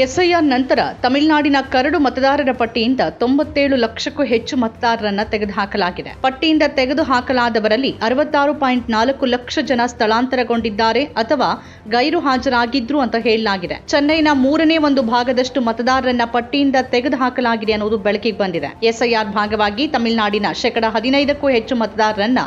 SIR ನಂತರ ತಮಿಳುನಾಡಿನ curd ಮತದಾರರ ಪಟ್ಟಿಯಿಂದ ತೊಂಬತ್ತೇಳು ಲಕ್ಷಕ್ಕೂ ಹೆಚ್ಚು ಮತದಾರರನ್ನ ತೆಗೆದುಹಾಕಲಾಗಿದೆ. ಪಟ್ಟಿಯಿಂದ ತೆಗೆದುಹಾಕಲಾದವರಲ್ಲಿ ಅರವತ್ತಾರು ಪಾಯಿಂಟ್ ನಾಲ್ಕು ಲಕ್ಷ ಜನ ಸ್ಥಳಾಂತರಗೊಂಡಿದ್ದಾರೆ ಅಥವಾ ಗೈರು ಹಾಜರಾಗಿದ್ರು ಅಂತ ಹೇಳಲಾಗಿದೆ. ಚೆನ್ನೈನ ಮೂರನೇ ಒಂದು ಭಾಗದಷ್ಟು ಮತದಾರರನ್ನ ಪಟ್ಟಿಯಿಂದ ತೆಗೆದುಹಾಕಲಾಗಿದೆ ಅನ್ನೋದು ಬೆಳಕಿಗೆ ಬಂದಿದೆ. ಎಸ್ಐಆರ್ ಭಾಗವಾಗಿ ತಮಿಳುನಾಡಿನ ಶೇಕಡ ಹದಿನೈದಕ್ಕೂ ಹೆಚ್ಚು ಮತದಾರರನ್ನ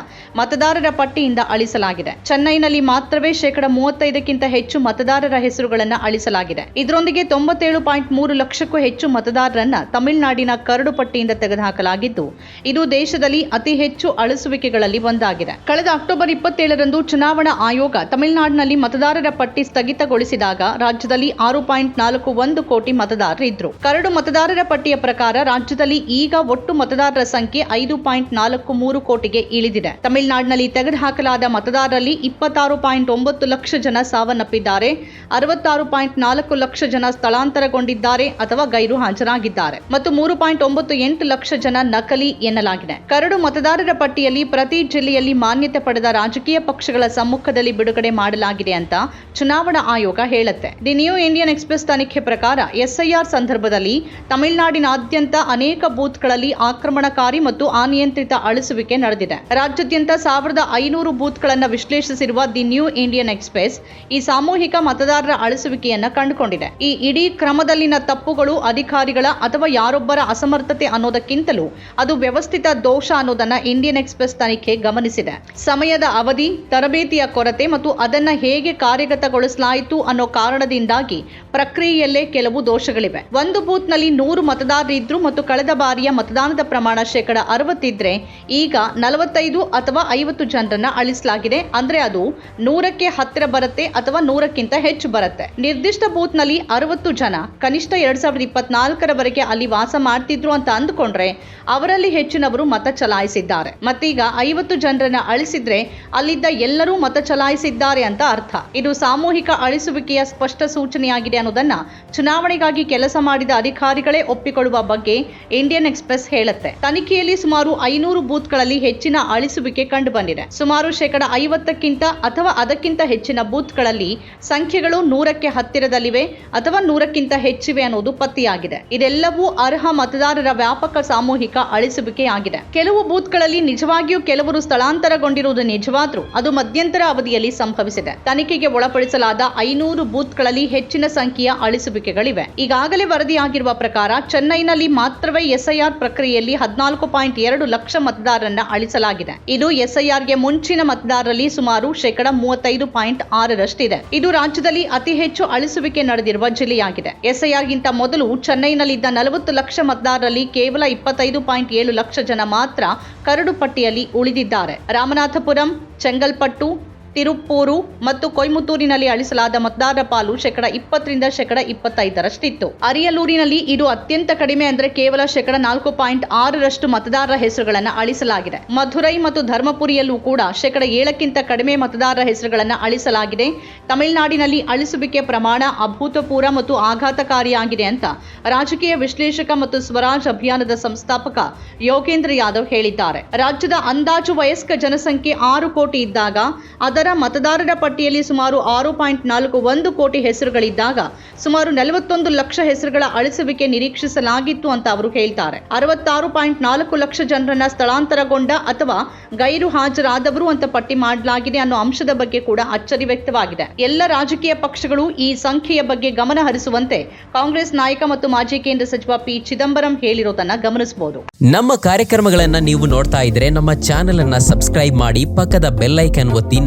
ಮತದಾರರ ಪಟ್ಟಿಯಿಂದ ಅಳಿಸಲಾಗಿದೆ. ಚೆನ್ನೈನಲ್ಲಿ ಮಾತ್ರವೇ ಶೇಕಡ ಮೂವತ್ತೈದಕ್ಕಿಂತ ಹೆಚ್ಚು ಮತದಾರರ ಹೆಸರುಗಳನ್ನು ಅಳಿಸಲಾಗಿದೆ. ಇದರೊಂದಿಗೆ ತೊಂಬತ್ತೇಳು ಪಾಯಿಂಟ್ ಮೂರು ಲಕ್ಷಕ್ಕೂ ಹೆಚ್ಚು ಮತದಾರರನ್ನ ತಮಿಳುನಾಡಿನ ಕರಡು ಪಟ್ಟಿಯಿಂದ ತೆಗೆದುಹಾಕಲಾಗಿದ್ದು, ಇದು ದೇಶದಲ್ಲಿ ಅತಿ ಹೆಚ್ಚು ಅಳಿಸುವಿಕೆಗಳಲ್ಲಿ ಒಂದಾಗಿದೆ. ಕಳೆದ ಅಕ್ಟೋಬರ್ ಇಪ್ಪತ್ತೇಳರಂದು ಚುನಾವಣಾ ಆಯೋಗ ತಮಿಳುನಾಡಿನಲ್ಲಿ ಮತದಾರರ ಪಟ್ಟಿ ಸ್ಥಗಿತಗೊಳಿಸಿದಾಗ ರಾಜ್ಯದಲ್ಲಿ ಆರು ಪಾಯಿಂಟ್ ನಾಲ್ಕು ಒಂದು ಕೋಟಿ ಮತದಾರರಿದ್ದರು ಕರಡು ಮತದಾರರ ಪಟ್ಟಿಯ ಪ್ರಕಾರ ರಾಜ್ಯದಲ್ಲಿ ಈಗ ಒಟ್ಟು ಮತದಾರರ ಸಂಖ್ಯೆ ಐದು ಪಾಯಿಂಟ್ ನಾಲ್ಕು ಮೂರು ಕೋಟಿಗೆ ಇಳಿದಿದೆ. ತಮಿಳುನಾಡಿನಲ್ಲಿ ತೆಗೆದುಹಾಕಲಾದ ಮತದಾರರಲ್ಲಿ ಇಪ್ಪತ್ತಾರು ಪಾಯಿಂಟ್ ಒಂಬತ್ತು ಲಕ್ಷ ಜನ ಸಾವನ್ನಪ್ಪಿದ್ದಾರೆ. ಅರವತ್ತಾರು ಪಾಯಿಂಟ್ ನಾಲ್ಕು ಲಕ್ಷ ಜನ ಸ್ಥಳಾಂತರಗೊಂಡಿದ್ದಾರೆ ಅಥವಾ ಗೈರು ಹಾಜರಾಗಿದ್ದಾರೆ. ಮತ್ತು ಮೂರು ಪಾಯಿಂಟ್ ಒಂಬತ್ತು ಎಂಟು ಲಕ್ಷ ಜನ ನಕಲಿ ಎನ್ನಲಾಗಿದೆ. ಕರಡು ಮತದಾರರ ಪಟ್ಟಿಯಲ್ಲಿ ಪ್ರತಿ ಜಿಲ್ಲೆಯಲ್ಲಿ ಮಾನ್ಯತೆ ಪಡೆದ ರಾಜಕೀಯ ಪಕ್ಷಗಳ ಸಮ್ಮುಖದಲ್ಲಿ ಬಿಡುಗಡೆ ಮಾಡಲಾಗಿದೆ ಅಂತ ಚುನಾವಣಾ ಆಯೋಗ ಹೇಳುತ್ತೆ. ದಿ ನ್ಯೂ ಇಂಡಿಯನ್ ಎಕ್ಸ್ಪ್ರೆಸ್ ತನಿಖೆ ಪ್ರಕಾರ ಎಸ್ಐಆರ್ ಸಂದರ್ಭದಲ್ಲಿ ತಮಿಳುನಾಡಿನಾದ್ಯಂತ ಅನೇಕ ಬೂತ್ಗಳಲ್ಲಿ ಆಕ್ರಮಣಕಾರಿ ಮತ್ತು ಅನಿಯಂತ್ರಿತ ಅಳಿಸುವಿಕೆ ನಡೆದಿದೆ. ರಾಜ್ಯಾದ್ಯಂತ ಸಾವಿರದ ಐನೂರು ಬೂತ್ಗಳನ್ನು ವಿಶ್ಲೇಷಿಸಿರುವ ದಿ ನ್ಯೂ ಇಂಡಿಯನ್ ಎಕ್ಸ್ಪ್ರೆಸ್ ಈ ಸಾಮೂಹಿಕ ಮತದಾರರ ಅಳಿಸುವಿಕೆಯನ್ನು ಕಂಡುಕೊಂಡಿದೆ. ಈ ಇಡೀ ಕ್ರಮದಲ್ಲಿನ ತಪ್ಪುಗಳು ಅಧಿಕಾರಿಗಳ ಅಥವಾ ಯಾರೊಬ್ಬರ ಅಸಮರ್ಥತೆ ಅನ್ನೋದಕ್ಕಿಂತಲೂ ಅದು ವ್ಯವಸ್ಥಿತ ದೋಷ ಅನ್ನೋದನ್ನ ಇಂಡಿಯನ್ ಎಕ್ಸ್ಪ್ರೆಸ್ ತನಿಖೆ ಗಮನಿಸಿದೆ. ಸಮಯದ ಅವಧಿ, ತರಬೇತಿಯ ಕೊರತೆ ಮತ್ತು ಅದನ್ನ ಹೇಗೆ ಕಾರ್ಯಗತಗೊಳಿಸಲಾಯಿತು ಅನ್ನೋ ಕಾರಣದಿಂದಾಗಿ ಪ್ರಕ್ರಿಯೆಯಲ್ಲೇ ಕೆಲವು ದೋಷಗಳಿವೆ. ಒಂದು ಬೂತ್ನಲ್ಲಿ ನೂರು ಮತದಾರರಿದ್ರು ಮತ್ತು ಕಳೆದ ಬಾರಿಯ ಮತದಾನದ ಪ್ರಮಾಣ ಶೇಕಡ ಅರವತ್ತಿದ್ರೆ ಈಗ ನಲವತ್ತೈದು ಅಥವಾ ಐವತ್ತು ಜನರನ್ನ ಅಳಿಸಲಾಗಿದೆ. ಅಂದ್ರೆ ಅದು ನೂರಕ್ಕೆ ಹತ್ತಿರ ಬರುತ್ತೆ ಅಥವಾ ನೂರಕ್ಕಿಂತ ಹೆಚ್ಚು ಬರುತ್ತೆ. ನಿರ್ದಿಷ್ಟ ಬೂತ್ನಲ್ಲಿ ಅರವತ್ತು ಜನ ಕನಿಷ್ಠ ಎರಡ್ ಸಾವಿರದ ಇಪ್ಪತ್ನಾಲ್ಕರವರೆಗೆ ಅಲ್ಲಿ ವಾಸ ಮಾಡ್ತಿದ್ರು ಅಂತ ಅಂದುಕೊಂಡ್ರೆ ಅವರಲ್ಲಿ ಹೆಚ್ಚಿನವರು ಮತ ಚಲಾಯಿಸಿದ್ದಾರೆ. ಮತ್ತೀಗ ಐವತ್ತು ಜನರನ್ನ ಅಳಿಸಿದ್ರೆ ಅಲ್ಲಿದ್ದ ಎಲ್ಲರೂ ಮತ ಚಲಾಯಿಸಿದ್ದಾರೆ ಅಂತ ಅರ್ಥ. ಇದು ಸಾಮೂಹಿಕ ಅಳಿಸುವಿಕೆಯ ಸ್ಪಷ್ಟ ಸೂಚನೆಯಾಗಿದೆ ಅನ್ನೋದನ್ನ ಚುನಾವಣೆಗಾಗಿ ಕೆಲಸ ಮಾಡಿದ ಅಧಿಕಾರಿಗಳೇ ಒಪ್ಪಿಕೊಳ್ಳುವ ಬಗ್ಗೆ ಇಂಡಿಯನ್ ಎಕ್ಸ್ಪ್ರೆಸ್ ಹೇಳುತ್ತೆ. ತನಿಖೆಯಲ್ಲಿ ಸುಮಾರು ಐನೂರು ಬೂತ್ಗಳಲ್ಲಿ ಹೆಚ್ಚಿನ ಅಳಿಸುವಿಕೆ ಕಂಡುಬಂದಿದೆ. ಸುಮಾರು ಶೇಕಡ ಐವತ್ತಕ್ಕಿಂತ ಅಥವಾ ಅದಕ್ಕಿಂತ ಹೆಚ್ಚಿನ ಬೂತ್ಗಳಲ್ಲಿ ಸಂಖ್ಯೆಗಳು ನೂರಕ್ಕೆ ಹತ್ತಿರದಲ್ಲಿವೆ ಅಥವಾ ನೂರಕ್ಕಿಂತ ಹೆಚ್ಚಿವೆ ಅನ್ನೋದು ಪತ್ತೆಯಾಗಿದೆ. ಇದೆಲ್ಲವೂ ಅರ್ಹ ಮತದಾರರ ವ್ಯಾಪಕ ಸಾಮೂಹಿಕ ಅಳಿಸುವಿಕೆಯಾಗಿದೆ. ಕೆಲವು ಬೂತ್ಗಳಲ್ಲಿ ನಿಜವಾಗಿಯೂ ಕೆಲವರು ಸ್ಥಳಾಂತರಗೊಂಡಿರುವುದು ನಿಜವಾದ್ರೂ ಅದು ಮಧ್ಯಂತರ ಅವಧಿಯಲ್ಲಿ ಸಂಭವಿಸಿದೆ. ತನಿಖೆಗೆ ಒಳಪಡಿಸಲಾದ ಐನೂರು ಬೂತ್ಗಳಲ್ಲಿ ಹೆಚ್ಚಿನ ಸಂಖ್ಯೆಯ ಅಳಿಸುವಿಕೆಗಳಿವೆ. ಈಗಾಗಲೇ ವರದಿಯಾಗಿರುವ ಪ್ರಕಾರ ಚೆನ್ನೈನಲ್ಲಿ ಮಾತ್ರವೇ ಎಸ್ಐಆರ್ ಪ್ರಕ್ರಿಯೆಯಲ್ಲಿ ಹದಿನಾಲ್ಕು ಪಾಯಿಂಟ್ ಎರಡು ಲಕ್ಷ ಮತದಾರರನ್ನ ಅಳಿಸಲಾಗಿದೆ. ಇದು ಎಸ್ಐಆರ್ಗೆ ಮುಂಚಿನ ಮತದಾರರಲ್ಲಿ ಸುಮಾರು ಶೇಕಡ ಮೂವತ್ತೈದು ಪಾಯಿಂಟ್ ಆರರಷ್ಟಿದೆ. ಇದು ರಾಜ್ಯದಲ್ಲಿ ಅತಿ ಹೆಚ್ಚು ಅಳಿಸುವಿಕೆ ನಡೆದಿರುವ ಜಿಲ್ಲೆಯಾಗಿದೆ ಎಸ್ಐಆರ್ಗಿಂತ ಮೊದಲು ಚೆನ್ನೈನಲ್ಲಿದ್ದ ನಲವತ್ತು ಲಕ್ಷ ಮತದಾರರಲ್ಲಿ ಕೇವಲ ಇಪ್ಪತ್ತೈದು ಪಾಯಿಂಟ್ ಏಳು ಲಕ್ಷ ಜನ ಮಾತ್ರ ಕರಡು ಪಟ್ಟಿಯಲ್ಲಿ ಉಳಿದಿದ್ದಾರೆ. ರಾಮನಾಥಪುರಂ, ಚೆಂಗಲ್ಪಟ್ಟು ತಿರುಪ್ಪೂರು ಮತ್ತು ಕೊಯಮತ್ತೂರಿನಲ್ಲಿ ಅಳಿಸಲಾದ ಮತದಾರರ ಪಾಲು ಶೇಕಡ ಇಪ್ಪತ್ತರಿಂದ ಶೇಕಡ ಇಪ್ಪತ್ತೈದರಷ್ಟಿತ್ತು. ಅರಿಯಲೂರಿನಲ್ಲಿ ಇದು ಅತ್ಯಂತ ಕಡಿಮೆ ಅಂದರೆ ಕೇವಲ ಶೇಕಡ ನಾಲ್ಕು ಪಾಯಿಂಟ್ ಆರರಷ್ಟು ಮತದಾರರ ಹೆಸರುಗಳನ್ನು ಅಳಿಸಲಾಗಿದೆ. ಮಧುರೈ ಮತ್ತು ಧರ್ಮಪುರಿಯಲ್ಲೂ ಕೂಡ ಶೇಕಡ ಏಳಕ್ಕಿಂತ ಕಡಿಮೆ ಮತದಾರರ ಹೆಸರುಗಳನ್ನು ಅಳಿಸಲಾಗಿದೆ. ತಮಿಳುನಾಡಿನಲ್ಲಿ ಅಳಿಸುವಿಕೆ ಪ್ರಮಾಣ ಅಭೂತಪೂರ್ವ ಮತ್ತು ಆಘಾತಕಾರಿಯಾಗಿದೆ ಅಂತ ರಾಜಕೀಯ ವಿಶ್ಲೇಷಕ ಮತ್ತು ಸ್ವರಾಜ್ ಅಭಿಯಾನದ ಸಂಸ್ಥಾಪಕ ಯೋಗೇಂದ್ರ ಯಾದವ್ ಹೇಳಿದ್ದಾರೆ. ರಾಜ್ಯದ ಅಂದಾಜು ವಯಸ್ಕ ಜನಸಂಖ್ಯೆ ಆರು ಕೋಟಿ ಇದ್ದಾಗ ಅದರ ಮತದಾರರ ಪಟ್ಟಿಯಲ್ಲಿ ಸುಮಾರು ಆರು ಪಾಯಿಂಟ್ ನಾಲ್ಕು ಒಂದು ಕೋಟಿ ಹೆಸರುಗಳಿದ್ದಾಗ ಸುಮಾರು ನಲವತ್ತೊಂದು ಲಕ್ಷ ಹೆಸರುಗಳ ಅಳಿಸುವಿಕೆ ನಿರೀಕ್ಷಿಸಲಾಗಿತ್ತು ಅಂತ ಅವರು ಹೇಳ್ತಾರೆ. ಅರವತ್ತಾರು ಪಾಯಿಂಟ್ ನಾಲ್ಕು ಲಕ್ಷ ಜನರನ್ನ ಸ್ಥಳಾಂತರಗೊಂಡ ಅಥವಾ ಗೈರು ಹಾಜರಾದವರು ಅಂತ ಪಟ್ಟಿ ಮಾಡಲಾಗಿದೆ ಅನ್ನೋ ಅಂಶದ ಬಗ್ಗೆ ಕೂಡ ಅಚ್ಚರಿ ವ್ಯಕ್ತವಾಗಿದೆ. ಎಲ್ಲ ರಾಜಕೀಯ ಪಕ್ಷಗಳು ಈ ಸಂಖ್ಯೆಯ ಬಗ್ಗೆ ಗಮನ ಹರಿಸುವಂತೆ ಕಾಂಗ್ರೆಸ್ ನಾಯಕ ಮತ್ತು ಮಾಜಿ ಕೇಂದ್ರ ಸಚಿವ ಪಿ ಚಿದಂಬರಂ ಹೇಳಿರೋದನ್ನ ಗಮನಿಸಬಹುದು. ನಮ್ಮ ಕಾರ್ಯಕ್ರಮಗಳನ್ನ ನೀವು ನೋಡ್ತಾ ಇದ್ರೆ ನಮ್ಮ ಚಾನೆಲ್ ಅನ್ನ ಸಬ್ಸ್ಕ್ರೈಬ್ ಮಾಡಿ ಪಕ್ಕದ ಬೆಲ್ಲೈಕನ್ ಒತ್ತಿ ಒತ್ತಿ